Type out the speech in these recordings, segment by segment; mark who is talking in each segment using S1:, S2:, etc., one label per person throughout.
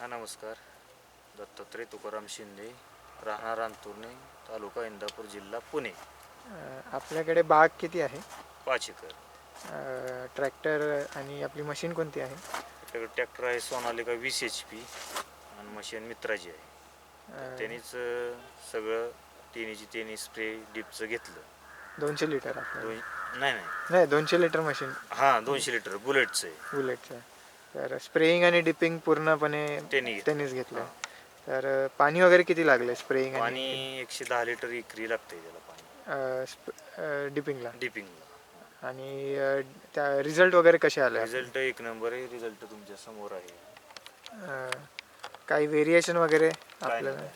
S1: हा नमस्कार. दत्तात्रय तुकाराम शिंदे राहणार अंतुर्णे तालुका इंदापूर जिल्हा पुणे.
S2: अ, आपल्याकडे बाग किती आहे?
S1: पाच एकर.
S2: ट्रॅक्टर आणि आपली मशीन कोणती आहे?
S1: आपल्याकडे ट्रॅक्टर आहे सोनालिका वीस एच पी आणि मशीन मित्राची आहे.
S2: अ,
S1: त्यांनीच अं, सगळं तिन्हीची तिन्ही स्प्रे डिपचं घेतलं.
S2: दोनशे लिटर आपलं?
S1: दोन नाही नाही.
S2: नाही दोनशे लिटर मशीन.
S1: हां दोनशे लिटर बुलेटचं आहे.
S2: बुलेटचं तर स्प्रेइंग आणि डिपिंग पूर्णपणे
S1: त्यांनी घेतलं.
S2: त्यांनीच घेतलं. तर पाणी वगैरे किती लागले स्प्रेइंग आणि
S1: पाणी एकशे दहा लिटर इकरी लागतंय त्याला पाणी.
S2: डिपिंगला
S1: डिपिंगला
S2: आणि अ, त्या रिझल्ट वगैरे कसे आले?
S1: रिझल्ट एक नंबर आहे रिझल्ट तुमच्यासमोर आहे.
S2: अ, काही व्हेरिएशन वगैरे
S1: काय
S2: आपल्याला?
S1: नाही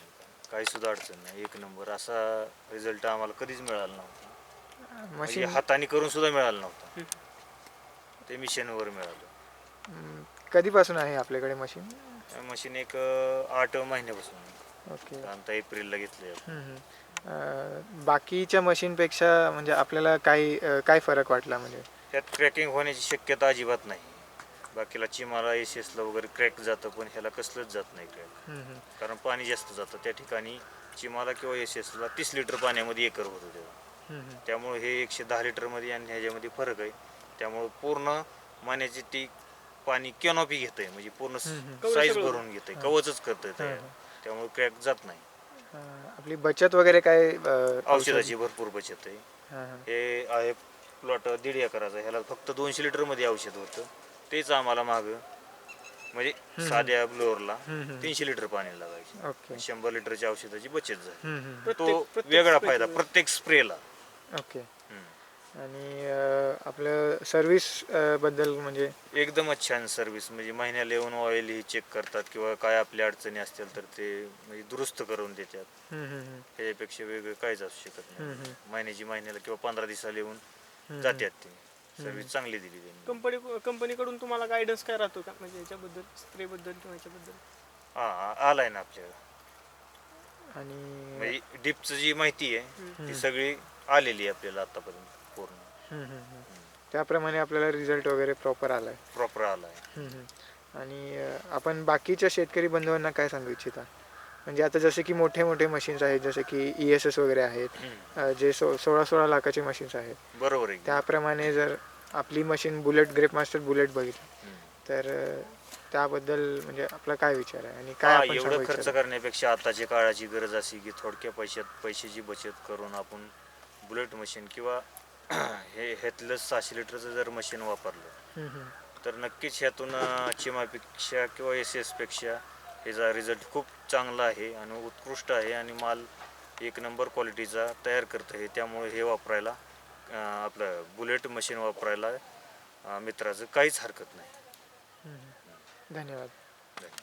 S1: काही सुद्धा अडचण नाही. एक नंबर असा रिझल्ट आम्हाला कधीच मिळाला नव्हता. म्हणजे
S2: मशीन
S1: हाताने करून सुद्धा मिळाला नव्हता. ते मिशनवर मिळालं.
S2: कधीपासून आहे आपल्याकडे मशीन?
S1: मशीन एक अं, आठ महिन्यापासून.
S2: ओके.
S1: आता एप्रिलला घेतले
S2: हम्म, हम्म. अ, बाकीच्या मशीनपेक्षा म्हणजे आपल्याला काही अ, काय फरक वाटला म्हणजे?
S1: त्यात क्रॅकिंग होण्याची शक्यता अजिबात नाही. बाकीला चिमाला एस एसला वगैरे क्रॅक जातं पण ह्याला कसलंच जात नाही क्रॅक.
S2: हम्म, हम्म.
S1: कारण पाणी जास्त जातं त्या ठिकाणी. चिमाला किंवा एस एसला तीस लिटर पाण्यामध्ये एकर होतं तेव्हा.
S2: हम्म, हम्म.
S1: त्यामुळे हे एकशे दहा लिटरमध्ये आणि ह्याच्यामध्ये फरक आहे. त्यामुळे पूर्ण मान्याची ती पाणी कॅनॉपी घेत आहे म्हणजे पूर्ण. साईज भरून घेत आहे कवचच करत आहे. त्यामुळे क्रॅक जात नाही.
S2: आपली बचत वगैरे काय
S1: औषधाची भरपूर बचत आहे.
S2: हां,
S1: आहे प्लॉट दीड एकराचा ह्याला फक्त दोनशे लिटरमध्ये औषध होतं. तेच आम्हाला माग म्हणजे साध्या ब्लोअरला. तीनशे लिटर पाणी लागायचे. शंभर लिटरच्या औषधाची बचत झाली. तो वेगळा फायदा प्रत्येक स्प्रेला
S2: ओके. आणि आपलं सर्विसबद्दल म्हणजे?
S1: एकदमच छान सर्व्हिस म्हणजे महिन्याला येऊन ऑइल ही चेक करतात किंवा काय आपल्या अडचणी असतील तर ते म्हणजे दुरुस्त करून देतात. त्याच्यापेक्षा वेगळं काहीच असू शकत नाही. महिन्याची महिन्याला किंवा पंधरा दिवसाला येऊन. जातात ते. सर्व्हिस चांगली दिली त्यांनी.
S3: कंपनी कंपनीकडून तुम्हाला गायडन्स काय राहतो का? म्हणजे याच्याबद्दल स्प्रेबद्दल किंवा याच्याबद्दल?
S1: हा हा, आलाय ना आपल्याला
S2: आणि
S1: म्हणजे डिपचं जी माहिती आहे ती सगळी आलेली आहे आपल्याला आतापर्यंत पूर्ण
S2: हम्म, हम्म, हम्म. त्याप्रमाणे आपल्याला रिझल्ट वगैरे प्रॉपर आलाय
S1: प्रॉपर आलाय.
S2: आणि अ, आपण बाकीच्या शेतकरी बंधूंना काय सांगू इच्छिता म्हणजे आता जसे की मोठे मोठे मशीन्स आहेत जसे की ई एस एस वगैरे आहेत. अ, जे सो सोळा सोळा लाखाचे मशीन्स आहेत
S1: बरोबर आहे
S2: त्याप्रमाणे जर आपली machine bullet grape master bullet बघितली
S1: हम्म.
S2: तर अ, त्याबद्दल म्हणजे आपला काय विचार आहे आणि काय
S1: हा,
S2: आपण
S1: एवढं खर्च
S2: इच्छिता?
S1: करण्यापेक्षा आताच्या काळाची गरज अशी की थोडक्या पैशात पैशाची बचत करून आपण बुलेट मशीन किंवा हे ह्यातलं सहाशे लिटरचं जर मशीन वापरलं. तर नक्कीच ह्यातून चिमापेक्षा किंवा एस एसपेक्षा ह्याचा रिझल्ट खूप चांगला आहे आणि उत्कृष्ट आहे आणि माल एक नंबर क्वालिटीचा तयार करतं आहे. त्यामुळे हे वापरायला आपलं बुलेट मशीन वापरायला मित्राचं काहीच हरकत नाही.
S2: धन्यवाद.
S1: धन्यवाद.